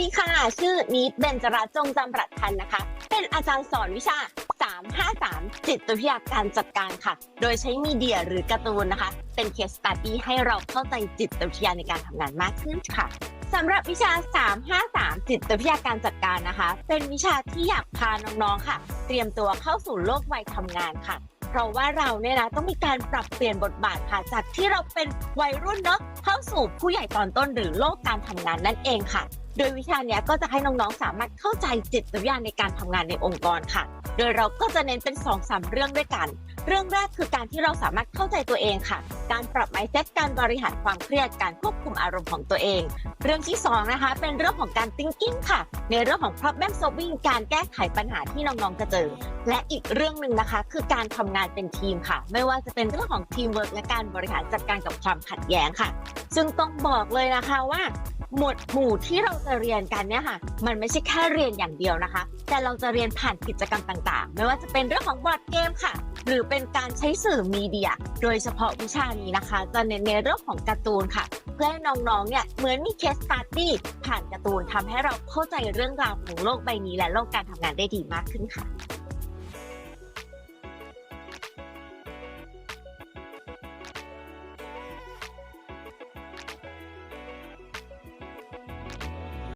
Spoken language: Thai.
ดีค่ะ ชื่อนิดเบญจรัตน์จงจำรัดพันนะคะ เป็นอาจารย์สอนวิชา 353 จิตวิทยาการจัดการค่ะ โดยใช้มีเดียหรือการ์ตูนนะคะ เป็นเคสตัดดี้ให้เราเข้าใจจิตวิทยาในการทำงานมากขึ้นค่ะสำหรับวิชา 353 จิตวิทยาการจัดการนะคะ เป็นวิชาที่อยากพาน้องๆค่ะ เตรียมตัวเข้าสู่โลกวัยทำงานค่ะเพราะว่าเราเนี่ยนะต้องมีการปรับเปลี่ยนบทบาทค่ะ จากที่เราเป็นวัยรุ่นเนาะเข้าสู่ผู้ใหญ่ตอนต้นหรือโลกการทำงานนั่นเองค่ะ โดยวิชาเนี้ยก็จะให้น้องๆสามารถเข้าใจจิตวิทยาในการทำงานในองค์กรค่ะ โดยเราก็จะเน้นเป็น2อสามเรื่องด้วยกัน เรื่องแรกคือการที่เราสามารถเข้าใจตัวเองค่ะ การปรับ mindset การบริหารความเครียด การควบคุมอารมณ์ของตัวเอง เรื่องที่สองนะคะ เป็นเรื่องของการ thinking ค่ะ ในเรื่องของ problem solving การแก้ไขปัญหาที่น้องๆจะเจอ และอีกเรื่องหนึ่งนะคะ คือการทำงานเป็นทีมค่ะ ไม่ว่าจะเป็นเรื่องของ teamwork และการบริหารจัดการกับความขัดแย้งค่ะ ซึ่งต้องบอกเลยนะคะว่า หมวดหมู่ที่เราจะเรียนกันเนี่ยค่ะ มันไม่ใช่แค่เรียนอย่างเดียวนะคะ แต่เราจะเรียนผ่านกิจกรรมต่างๆ ไม่ว่าจะเป็นเรื่องของบอร์ดเกมค่ะ หรือเป็นการใช้สื่อมีเดีย โดยเฉพาะวิชานี้นะคะ จะเน้นในเรื่องของการ์ตูนค่ะ เพื่อให้น้องๆ เนี่ยเหมือนมีเคสสตัดดี้ผ่านการ์ตูนทำให้เราเข้าใจเรื่องราวของโลกใบนี้ และโลกการทำงานได้ดีมากขึ้นค่ะ